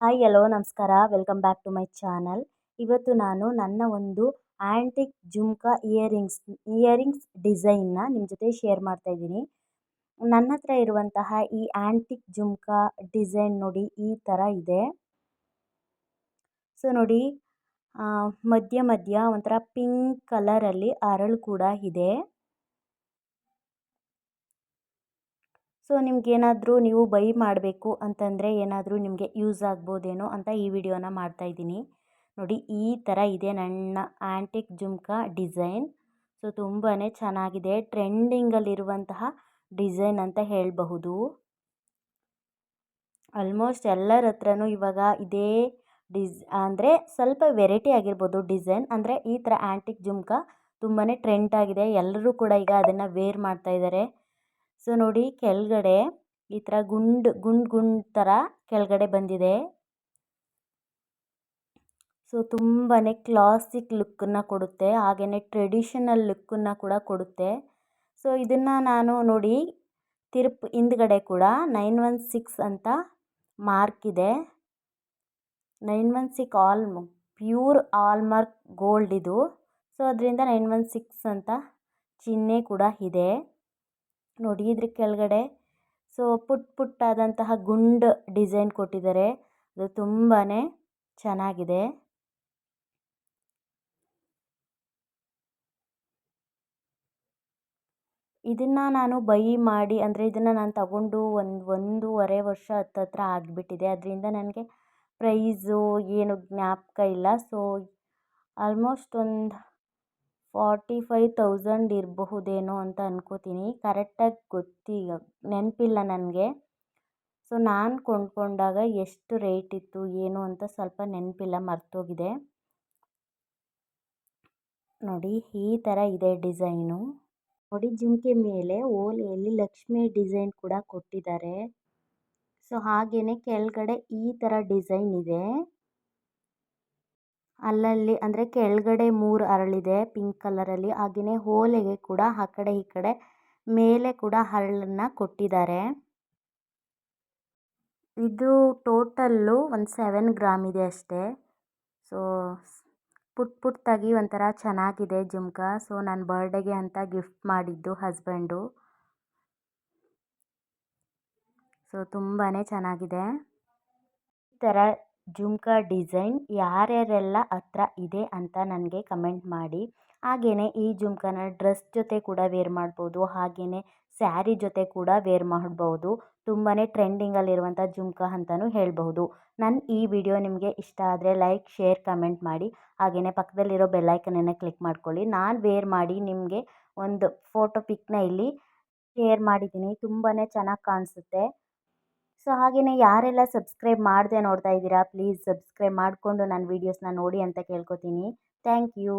Hi hello ನಮಸ್ಕಾರ. Welcome back to my channel ಇವತ್ತು ನಾನು ನನ್ನ ಒಂದು ಆ್ಯಂಟಿಕ್ ಜುಮ್ಕಾ ಇಯರಿಂಗ್ಸ್ ಇಯರಿಂಗ್ಸ್ ಡಿಸೈನ್ನ ನಿಮ್ಮ ಜೊತೆ ಶೇರ್ ಮಾಡ್ತಾ ಇದ್ದೀನಿ. ನನ್ನ ಹತ್ರ ಇರುವಂತಹ ಈ ಆ್ಯಂಟಿಕ್ ಜುಮ್ಕಾ ಡಿಸೈನ್ ನೋಡಿ ಈ ಥರ ಇದೆ. ಸೊ ನೋಡಿ ಮಧ್ಯ ಮಧ್ಯ ಒಂಥರ ಪಿಂಕ್ ಕಲರಲ್ಲಿ ಅರಳು ಕೂಡ ಇದೆ. ಸೊ, ನಿಮ್ಗೇನಾದರೂ ನೀವು ಬೈ ಮಾಡಬೇಕು ಅಂತಂದರೆ ಏನಾದರೂ ನಿಮಗೆ ಯೂಸ್ ಆಗ್ಬೋದೇನೋ ಅಂತ ಈ ವಿಡಿಯೋನ ಮಾಡ್ತಾಯಿದ್ದೀನಿ ನೋಡಿ, ಈ ಥರ ಇದೆ ನನ್ನ ಆ್ಯಂಟಿಕ್ ಜುಮ್ಕಾ ಡಿಸೈನ್. ಸೊ ತುಂಬಾ ಚೆನ್ನಾಗಿದೆ, ಟ್ರೆಂಡಿಂಗಲ್ಲಿರುವಂತಹ ಡಿಸೈನ್ ಅಂತ ಹೇಳಬಹುದು. ಆಲ್ಮೋಸ್ಟ್ ಎಲ್ಲರ ಹತ್ರನೂ ಇವಾಗ ಇದೇ ಡಿಸ್, ಅಂದರೆ ಸ್ವಲ್ಪ ವೆರೈಟಿ ಆಗಿರ್ಬೋದು ಡಿಸೈನ್. ಅಂದರೆ ಈ ಥರ ಆ್ಯಂಟಿಕ್ ಜುಮ್ಕಾ ತುಂಬಾ ಟ್ರೆಂಡ್ ಆಗಿದೆ. ಎಲ್ಲರೂ ಕೂಡ ಈಗ ಅದನ್ನು ವೇರ್ ಮಾಡ್ತಾ ಇದ್ದಾರೆ. ಸೊ, ನೋಡಿ ಕೆಳಗಡೆ ಈ ಥರ ಗುಂಡು ಗುಂಡು ಗುಂಡು ಥರ ಕೆಳಗಡೆ ಬಂದಿದೆ. ಸೊ ತುಂಬಾ ಕ್ಲಾಸಿಕ್ ಲುಕ್ಕನ್ನು ಕೊಡುತ್ತೆ ಹಾಗೆಯೇ ಟ್ರೆಡಿಷನಲ್ ಲುಕ್ಕನ್ನು ಕೂಡ ಕೊಡುತ್ತೆ. ಸೊ, ಇದನ್ನು ನಾನು ನೋಡಿ ತಿರುಪು, ಹಿಂದ್ಗಡೆ ಕೂಡ ನೈನ್ ಒನ್ ಸಿಕ್ಸ್ ಅಂತ ಮಾರ್ಕ್ ಇದೆ. Nine one six hall, pure hallmark gold ಇದು. ಸೊ, ಅದರಿಂದ ನೈನ್ ಒನ್ ಸಿಕ್ಸ್ ಅಂತ ಚಿಹ್ನೆ ಕೂಡ ಇದೆ. ನೋಡಿ ಇದ್ರ ಕೆಳಗಡೆ? ಸೊ ಪುಟ್ ಪುಟ್ಟಾದಂತಹ ಗುಂಡು ಡಿಸೈನ್ ಕೊಟ್ಟಿದ್ದಾರೆ. ಅದು ತುಂಬಾ ಚೆನ್ನಾಗಿದೆ. ಇದನ್ನು ನಾನು ಬೈ ಮಾಡಿ, ಅಂದರೆ ಇದನ್ನು ನಾನು ತಗೊಂಡು ಒಂದು, ಒಂದೂವರೆ ವರ್ಷ ಹತ್ತತ್ರ ಆಗಿಬಿಟ್ಟಿದೆ. ಅದರಿಂದ ನನಗೆ ಪ್ರೈಸು ಏನು ಜ್ಞಾಪಕ ಇಲ್ಲ. ಸೊ ಆಲ್ಮೋಸ್ಟ್ ಒಂದು ಫಾರ್ಟಿ ಫೈವ್ ತೌಸಂಡ್ ಇರಬಹುದೇನೋ ಅಂತ ಅನ್ಕೋತೀನಿ. ಕರೆಕ್ಟಾಗಿ ಗೊತ್ತಿಲ್ಲ ನೆನಪಿಲ್ಲ ನನಗೆ. ಸೊ, ನಾನು ಕೊಂಡ್ಕೊಂಡಾಗ ಎಷ್ಟು ರೇಟ್ ಇತ್ತು, ಏನು ಅಂತ ಸ್ವಲ್ಪ ನೆನಪಿಲ್ಲ, ಮರ್ತೋಗಿದೆ. ನೋಡಿ, ಈ ಥರ ಇದೆ ಡಿಸೈನು. ನೋಡಿ, ಜುಮ್ಕೆ ಮೇಲೆ ಓಲೆಯಲ್ಲಿ ಲಕ್ಷ್ಮಿ ಡಿಸೈನ್ ಕೂಡ ಕೊಟ್ಟಿದ್ದಾರೆ. ಸೊ ಹಾಗೆಯೇ ಕೆಳಗಡೆ ಈ ಥರ ಡಿಸೈನ್ ಇದೆ. ಅಲ್ಲಲ್ಲಿ ಅಂದರೆ ಕೆಳಗಡೆ ಮೂರು ಅರಳಿದೆ, ಪಿಂಕ್ ಕಲರಲ್ಲಿ. ಹಾಗೆಯೇ ಓಲೆಗೆ ಕೂಡ ಆ ಕಡೆ ಈ ಕಡೆ ಮೇಲೆ ಕೂಡ ಅರಳನ್ನ ಕೊಟ್ಟಿದ್ದಾರೆ. ಇದು ಟೋಟಲ್ಲು ಒಂದು ಸೆವೆನ್ ಗ್ರಾಮ್ ಇದೆ ಅಷ್ಟೇ. ಸೊ, ಪುಟ್ ಪುಟ್ಟಾಗಿ ಒಂಥರ ಚೆನ್ನಾಗಿದೆ ಜುಮ್ಕ. ಸೊ ನನ್ನ ಬರ್ಡೇಗೆ ಅಂತ ಗಿಫ್ಟ್ ಮಾಡಿದ್ದು ಹಸ್ಬೆಂಡು. ಸೊ ತುಂಬಾ ಚೆನ್ನಾಗಿದೆ. ಈ ಥರ ಜುಮ್ಕಾ ಡಿಸೈನ್ ಯಾರ್ಯಾರೆಲ್ಲ ಹತ್ರ ಇದೆ ಅಂತ ನನಗೆ ಕಮೆಂಟ್ ಮಾಡಿ. ಹಾಗೆಯೇ ಈ ಜುಮ್ಕಾನ ಡ್ರೆಸ್ ಜೊತೆ ಕೂಡ ವೇರ್ ಮಾಡ್ಬೋದು ಹಾಗೆಯೇ ಸ್ಯಾರಿ ಜೊತೆ ಕೂಡ ವೇರ್ ಮಾಡ್ಬೋದು. ತುಂಬಾ ಟ್ರೆಂಡಿಂಗಲ್ಲಿರುವಂಥ ಜುಮ್ಕಾ ಅಂತಲೂ ಹೇಳಬಹುದು. ನನ್ನ ಈ ವಿಡಿಯೋ ನಿಮಗೆ ಇಷ್ಟ ಆದರೆ ಲೈಕ್ ಶೇರ್ ಕಮೆಂಟ್ ಮಾಡಿ. ಹಾಗೆಯೇ ಪಕ್ಕದಲ್ಲಿರೋ ಬೆಲ್ಲೈಕನನ್ನು ಕ್ಲಿಕ್ ಮಾಡ್ಕೊಳ್ಳಿ. ನಾನು ವೇರ್ ಮಾಡಿ ನಿಮಗೆ ಒಂದು ಫೋಟೋ ಪಿಕ್ನ ಇಲ್ಲಿ ಶೇರ್ ಮಾಡಿದ್ದೀನಿ. ತುಂಬಾ ಚೆನ್ನಾಗಿ ಕಾಣಿಸುತ್ತೆ. ಸೊ ಹಾಗೆಯೇ ಯಾರೆಲ್ಲ ಸಬ್ಸ್ಕ್ರೈಬ್ ಮಾಡದೆ ನೋಡ್ತಾ ಇದ್ದೀರಾ, ಪ್ಲೀಸ್ ಸಬ್ಸ್ಕ್ರೈಬ್ ಮಾಡಿಕೊಂಡು ನನ್ನ ವೀಡಿಯೋಸ್ನ ನೋಡಿ ಅಂತ ಕೇಳ್ಕೊತೀನಿ. Thank you.